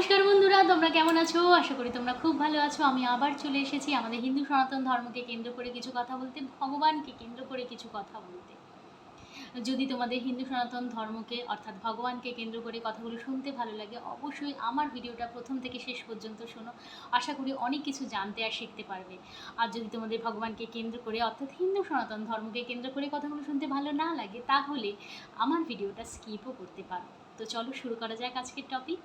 নমস্কার বন্ধুরা, তোমরা কেমন আছো? আশা করি তোমরা খুব ভালো আছো। আমি আবার চলে এসেছি আমাদের হিন্দু সনাতন ধর্মকে কেন্দ্র করে কিছু কথা বলতে, ভগবানকে কেন্দ্র করে কিছু কথা বলতে। যদি তোমাদের হিন্দু সনাতন ধর্মকে, অর্থাৎ ভগবানকে কেন্দ্র করে কথাগুলো শুনতে ভালো লাগে, অবশ্যই আমার ভিডিওটা প্রথম থেকে শেষ পর্যন্ত শোনো। আশা করি অনেক কিছু জানতে আর শিখতে পারবে। আর যদি তোমাদের ভগবানকে কেন্দ্র করে, অর্থাৎ হিন্দু সনাতন ধর্মকে কেন্দ্র করে কথাগুলো শুনতে ভালো না লাগে, তাহলে আমার ভিডিওটা স্কিপও করতে পারো। তো চলো শুরু করা যাক আজকের টপিক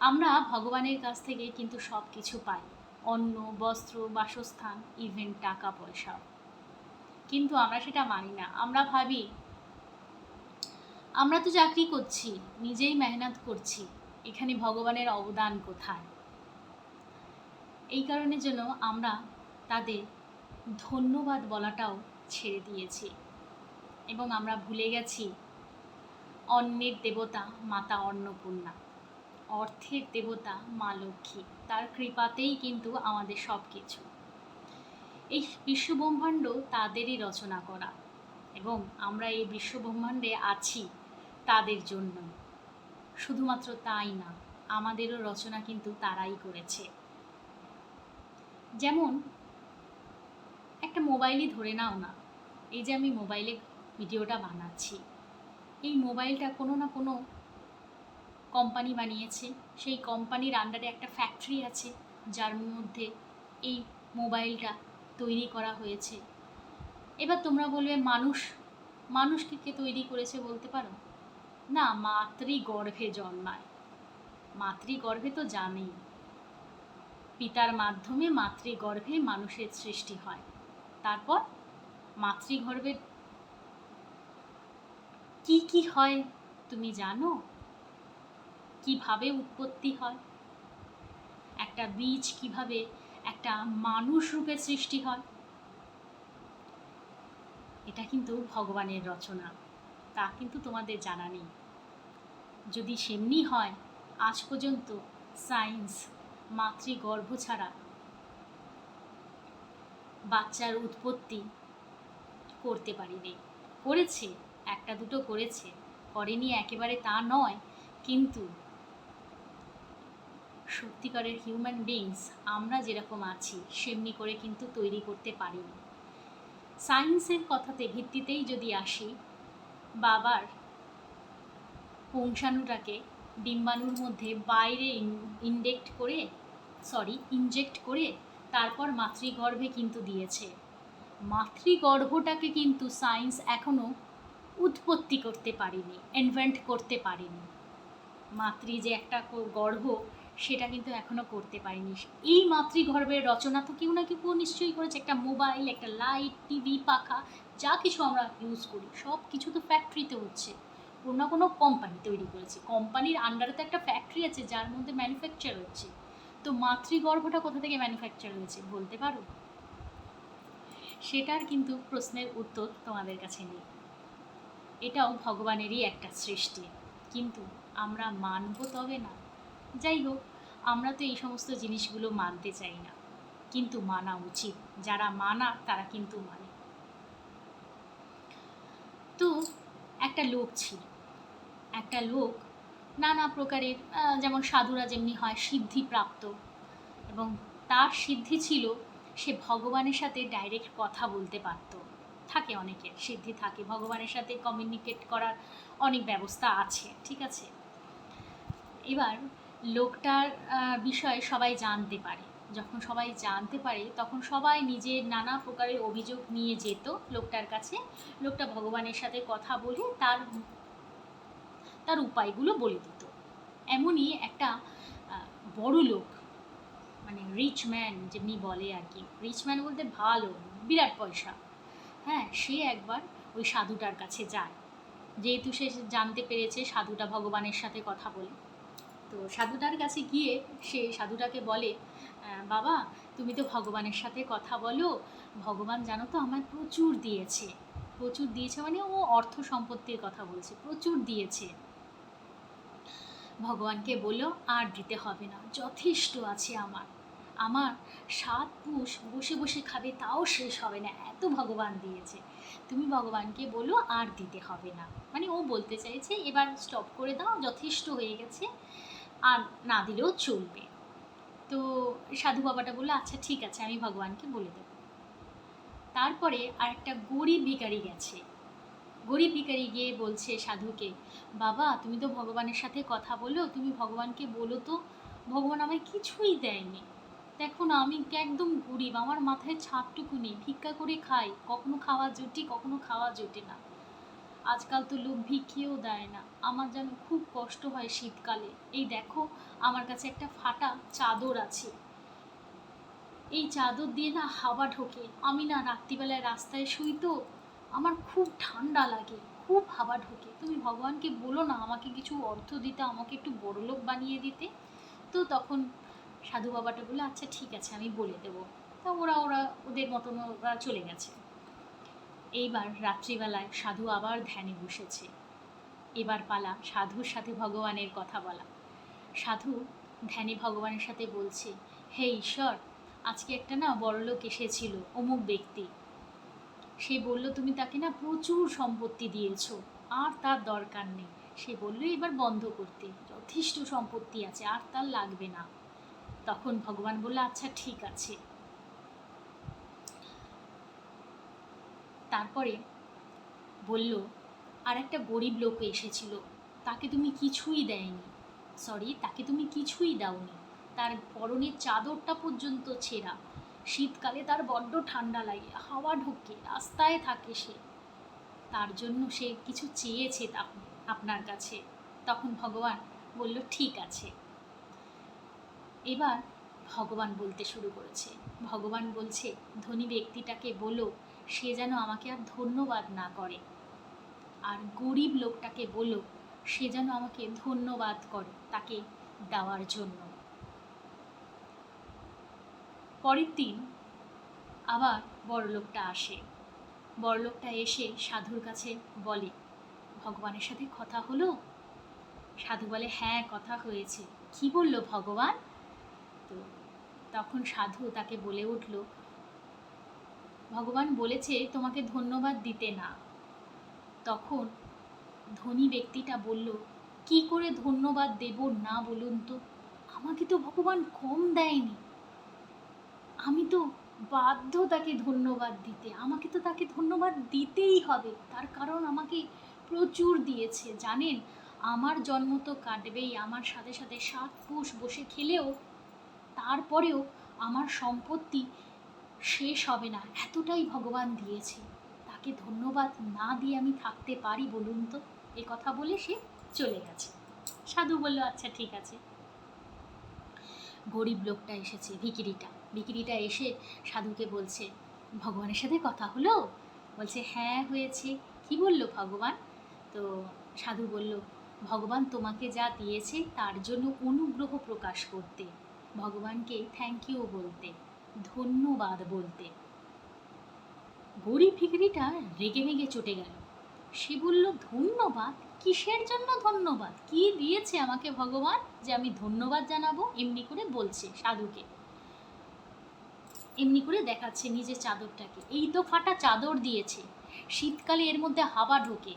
আমরা ভগবানের কাছ থেকে কিন্তু সব কিছু পাই। অন্ন, বস্ত্র, বাসস্থান ইভেন টাকা পয়সাও কিন্তু আমরা সেটা মানি না। আমরা ভাবি, আমরা তো চাকরি করছি, নিজেই মেহনত করছি, এখানে ভগবানের অবদান কোথায়? এই কারণের জন্য আমরা তাদের ধন্যবাদ বলাটাও ছেড়ে দিয়েছি। এবং আমরা ভুলে গেছি, অন্নের দেবতা মাতা অন্নপূর্ণা। অর্থের দেবতা মা লক্ষ্মী। তার কৃপাতেই কিন্তু আমাদের সব কিছু এই বিশ্বব্রহ্মাণ্ড তাদেরই রচনা করা এবং আমরা এই বিশ্বব্রহ্মাণ্ডে আছি তাদের জন্য শুধুমাত্র তাই না, আমাদেরও রচনা কিন্তু তারাই করেছে। যেমন, একটা মোবাইলই ধরে নাও না, এই যে আমি মোবাইলে ভিডিওটা বানাচ্ছি, এই মোবাইলটা কোনো না কোনো কোম্পানি বানিয়েছে, সেই কোম্পানির আন্ডারে একটা ফ্যাক্টরি আছে, যার মধ্যে এই মোবাইলটা তৈরি করা হয়েছে। এবার তোমরা বলবে, মানুষ মানুষকে কে তৈরি করেছে বলতে পারো? না, মাতৃগর্ভে জন্মায়। মাতৃগর্ভে তো জানেই। পিতার মাধ্যমে মাতৃগর্ভে মানুষের সৃষ্টি হয়। তারপর মাতৃগর্ভে কি কি হয় তুমি জানো? কীভাবে উৎপত্তি হয়? একটা বীজ কীভাবে একটা মানুষ রূপে সৃষ্টি হয়? এটা কিন্তু ভগবানের রচনা, তা কিন্তু তোমাদের জানা নেই। যদি সেমনি হয়, আজ পর্যন্ত সায়েন্স মাতৃগর্ভ ছাড়া বাচ্চার উৎপত্তি করতে পারিনি। করেছে, একটা দুটো করেছে, করেনি একেবারে তা নয়, কিন্তু সত্যিকারের হিউম্যান বিংস আমরা যেরকম আছি, সেমনি করে কিন্তু তৈরি করতে পারিনি। সায়েন্সের কথাতে ভিত্তিতেই যদি আসি, বাবার পৌঁছানোটাকে ডিম্বাণুর মধ্যে বাইরে ইনডেক্ট করে সরি ইনজেক্ট করে তারপর মাতৃগর্ভে কিন্তু দিয়েছে। মাতৃগর্ভটাকে কিন্তু সায়েন্স এখনও উৎপত্তি করতে পারেনি ইনভেন্ট করতে পারেনি। মাতৃ যে একটা গর্ভ সেটা কিন্তু এখনও করতে পারিনি। এই মাতৃগর্ভের রচনা তো কেউ না কেউ নিশ্চয়ই করেছে। একটা মোবাইল, একটা লাইট, টিভি, পাখা, যা কিছু আমরা ইউজ করি, সব কিছু তো ফ্যাক্টরিতে হচ্ছে। কোনো কোনো কোম্পানি তৈরি করেছে। কোম্পানির আন্ডারে তো একটা ফ্যাক্টরি আছে, যার মধ্যে ম্যানুফ্যাকচার হচ্ছে। তো মাতৃগর্ভটা কোথা থেকে ম্যানুফ্যাকচার হয়েছে বলতে পারো? সেটার কিন্তু প্রশ্নের উত্তর তোমাদের কাছে নেই। এটাও ভগবানেরই একটা সৃষ্টি। কিন্তু আমরা মানব তবে না। যাই হোক আমরা তো এই সমস্ত জিনিসগুলো মানতে চাই না। কিন্তু মানা উচিত। যারা মানা, তারা কিন্তু মানে। তো একটা লোক ছিল। একটা লোক নানা প্রকারের যেমন সাধুরা যেমনি হয় সিদ্ধিপ্রাপ্ত এবং তার সিদ্ধি ছিল, সে ভগবানের সাথে ডাইরেক্ট কথা বলতে পারত। থাকে অনেকের, সিদ্ধি থাকে। ভগবানের সাথে কমিউনিকেট করার অনেক ব্যবস্থা আছে, ঠিক আছে? এবার লোকটার বিষয়ে সবাই জানতে পারে। যখন সবাই জানতে পারে, তখন সবাই নিজের নানা প্রকারের অভিযোগ নিয়ে যেত লোকটার কাছে। লোকটা ভগবানের সাথে কথা বলে তার তার উপায়গুলো বলে দিত। এমনই একটা বড় লোক মানে রিচ ম্যান যেমনি বলে আর কি। রিচ ম্যান বলতে ভালো, বিরাট পয়সা। হ্যাঁ সে একবার ওই সাধুটার কাছে যায়। যেহেতু সে জানতে পেরেছে, সাধুটা ভগবানের সাথে কথা বলে। তো সাধুটার কাছে গিয়ে সে সাধুটাকে বলে বাবা, তুমি তো ভগবানের সাথে কথা বলো। ভগবান জানো তো আমায় প্রচুর দিয়েছে। প্রচুর দিয়েছে মানে ও অর্থ সম্পত্তির কথা বলছে, প্রচুর দিয়েছে। ভগবানকে বলল, আর দিতে হবে না, যথেষ্ট আছে আমার। আমার সাত পুষ বসে বসে খাবে, তাও শেষ হবে না, এত ভগবান দিয়েছে। তুমি ভগবানকে বলো, আর দিতে হবে না। মানে ও বলতে চাইছে, এবার স্টপ করে দাও, যথেষ্ট হয়ে গেছে। আর না দিলেও চলবে। তো সাধু বাবাটা বলল আচ্ছা ঠিক আছে, আমি ভগবানকে বলে দেবো। তারপরে আরেকটা গরিব ভিকারি গেছে। গরিব ভিকারি গিয়ে বলছে সাধুকে, বাবা, তুমি তো ভগবানের সাথে কথা বলো, তুমি ভগবানকে বলো তো, ভগবান আমায় কিছুই দেয়নি। দেখো না, আমি একদম গরিব, আমার মাথায় ছাদটুকু নেই, ভিক্ষা করে খাই, কখনো খাওয়া জুটি, কখনো খাওয়া জোটে না। আজকাল তো লোক ভিক্ষিও দেয় না। আমার যেন খুব কষ্ট হয় শীতকালে। এই দেখো, আমার কাছে একটা ফাটা চাদর আছে। এই চাদর দিয়ে না হাওয়া ঢোকে। আমি না রাত্রিবেলায় রাস্তায় শুই তো, আমার খুব ঠান্ডা লাগে, খুব হাওয়া ঢোকে। তুমি ভগবানকে বলো না আমাকে কিছু অর্থ দিতে, আমাকে একটু বড়লোক বানিয়ে দিতে? তো তখন সাধু বাবাটা বলে আচ্ছা ঠিক আছে, আমি বলে দেবো। তা ওরা ওরা, ওদের মতন ওরা চলে গেছে। এইবার রাত্রিবেলায় সাধু আবার ধ্যানে বসেছে। এবার পালা সাধুর সাথে ভগবানের কথা বলা। সাধু ধ্যানে ভগবানের সাথে বলছে, হে ঈশ্বর, আজকে একটা না বড়লোক এসেছিল, অমুক ব্যক্তি। সে বলল, তুমি তাকে না প্রচুর সম্পত্তি দিয়েছ, আর তার দরকার নেই। সে বলল, এবার বন্ধ করতে, যথেষ্ট সম্পত্তি আছে, আর তার লাগবে না। তখন ভগবান বলল আচ্ছা ঠিক আছে। তারপরে বলল আর একটা গরিব লোক এসেছিল, তাকে তুমি কিছুই দেয়নি। সরি, তাকে তুমি কিছুই দাওনি। তার পরনের চাদরটা পর্যন্ত ছেঁড়া। শীতকালে তার বড্ড ঠান্ডা লাগে, হাওয়া ঢোকে, রাস্তায় থাকে সে। তার জন্য সে কিছু চেয়েছে আপনার কাছে। তখন ভগবান বলল, ঠিক আছে। এবার ভগবান বলতে শুরু করেছে। ভগবান বলছে, ধনী ব্যক্তিটাকে বলো সে যেন আমাকে আর ধন্যবাদ না করে। আর গরিব লোকটাকে বলো সে যেন আমাকে ধন্যবাদ করে তাকে দেওয়ার জন্য। পরের দিন আবার বড়লোকটা আসে। বড়লোকটা এসে সাধুর কাছে বলে, ভগবানের সাথে কথা হলো? সাধু বলে হ্যাঁ কথা হয়েছে। কি বলল ভগবান? তো তখন সাধু তাকে বলে উঠল ভগবান বলেছে, তোমাকে ধন্যবাদ দিতে না। তখন ধনী ব্যক্তিটা বলল, কি করে ধন্যবাদ দেব না বলুন তো? আমাকে তো ভগবান কম দেয়নি। আমি তো বাধ্য তাকে ধন্যবাদ দিতে। আমাকে তো তাকে ধন্যবাদ দিতেই হবে। তার কারণ আমাকে প্রচুর দিয়েছে, জানেন? আমার জন্ম তো কাটবেই। আমার সাথে সাথে সাত পুষ বসে খেলেও তারপরেও আমার সম্পত্তি শেষ হবে না, এতটাই ভগবান দিয়েছে। তাকে ধন্যবাদ না দিয়ে আমি থাকতে পারি বলুন তো? এ কথা বলে সে চলে গেছে। সাধু বলল আচ্ছা ঠিক আছে। গরিব লোকটা এসেছে, ভিকিরিটা। ভিকিরিটা এসে সাধুকে বলছে, ভগবানের সাথে কথা হলো? বলছে হ্যাঁ হয়েছে। কি বলল ভগবান? তো সাধু বলল, ভগবান তোমাকে যা দিয়েছে তার জন্য অনুগ্রহ প্রকাশ করতে, ভগবানকে থ্যাংক ইউ বলতে। ধন্যবাদ বলতে। গরিব ভিখারিটা রেগে মেগে চটে গেল। সে বলল, ধন্যবাদ? কিসের জন্য ধন্যবাদ? কি দিয়েছে আমাকে ভগবান যে আমি ধন্যবাদ জানাব? এমনি করে বলছে সাধুকে। এমনি করে দেখাচ্ছে নিজের চাদরটাকে। এই তো ফাটা চাদর দিয়েছে। শীতকালে এর মধ্যে হাওয়া ঢোকে।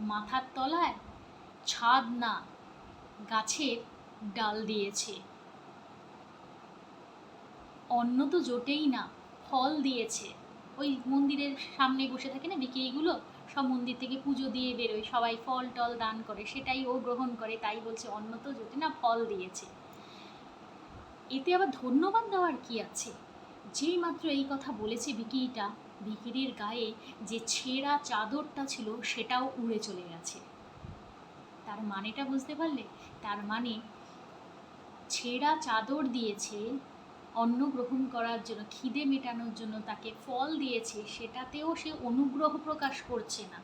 মাথার তলায় ছাদ না গাছের ডাল দিয়েছে। অন্ন তো জোটেই না, ফল দিয়েছে। ওই মন্দিরের সামনে বসে থাকে না বিক্রিগুলো সব মন্দির থেকে পুজো দিয়ে বেরোয়, সবাই ফল টল দান করে, সেটাই ও গ্রহণ করে, তাই বলছে অন্ন তো জোটে না, ফল দিয়েছে। এতে আবার ধন্যবাদ দেওয়ার কি আছে? যেই মাত্র এই কথা বলেছে বিকিটা বিকিরির গায়ে যে ছেঁড়া চাদরটা ছিল, সেটাও উড়ে চলে গেছে। তার মানেটা বুঝতে পারলে? তার মানে ছেঁড়া চাদর দিয়েছে অন্ন গ্রহণ করার জন্য, খিদে মেটানোর জন্য তাকে ফল দিয়েছে, সেটাতেও সে অনুগ্রহ প্রকাশ করছে না।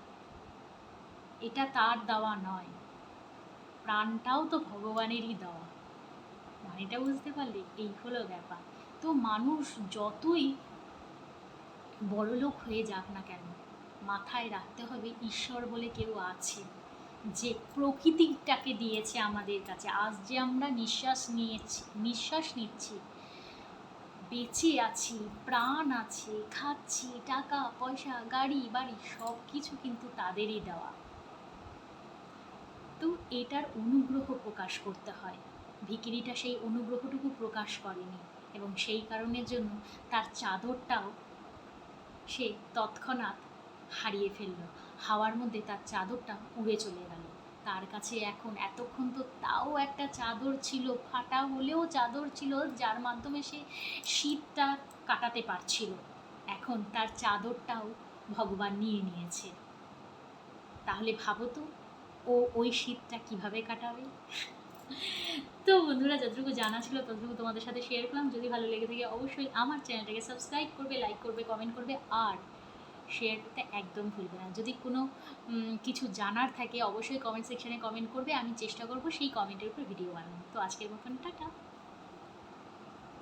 এটা তার দেওয়া নয়। প্রাণটাও তো ভগবানেরই দেওয়া। মানেটা বুঝতে পারলে? এই হলো ব্যাপার। তো মানুষ যতই বড়লোক হয়ে যাক না কেন, মাথায় রাখতে হবে ঈশ্বর বলে কেউ আছে যে প্রকৃতিটাকে দিয়েছে আমাদের কাছে, আজ যে আমরা নিঃশ্বাস নিয়েছি, নিঃশ্বাস নিচ্ছি বেঁচে আছি, প্রাণ আছে, খাচ্ছি, টাকা, পয়সা, গাড়ি, বাড়ি সব কিছু কিন্তু তাদেরই দেওয়া। তো এটার অনুগ্রহ প্রকাশ করতে হয়। ভিকিরিটা সেই অনুগ্রহটুকু প্রকাশ করেনি এবং সেই কারণের জন্য তার চাদরটাও সে তৎক্ষণাৎ হারিয়ে ফেলল। হাওয়ার মধ্যে তার চাদরটা উড়ে চলে গেল। তার কাছে এখন। এতক্ষণ তো তাও একটা চাদর ছিল, ফাটা হলেও চাদর ছিল, যার মাধ্যমে সে শীতটা কাটাতে পারছিল। এখন তার চাদরটাও ভগবান নিয়ে নিয়েছে। তাহলে ভাবো তো, ও ওই শীতটা কীভাবে কাটাবে? তো বন্ধুরা, যতটুকু জানা ছিল ততটুকু তোমাদের সাথে শেয়ার করলাম। যদি ভালো লেগে থাকে অবশ্যই আমার চ্যানেলটাকে সাবস্ক্রাইব করবে লাইক করবে কমেন্ট করবে, আর শেয়ার করতে একদম ভুলবে না। যদি কোনো কিছু জানার থাকে, অবশ্যই কমেন্ট সেকশানে কমেন্ট করবে, আমি চেষ্টা করব সেই কমেন্টের উপর ভিডিও বানানো তো আজকের মতন, টাটা।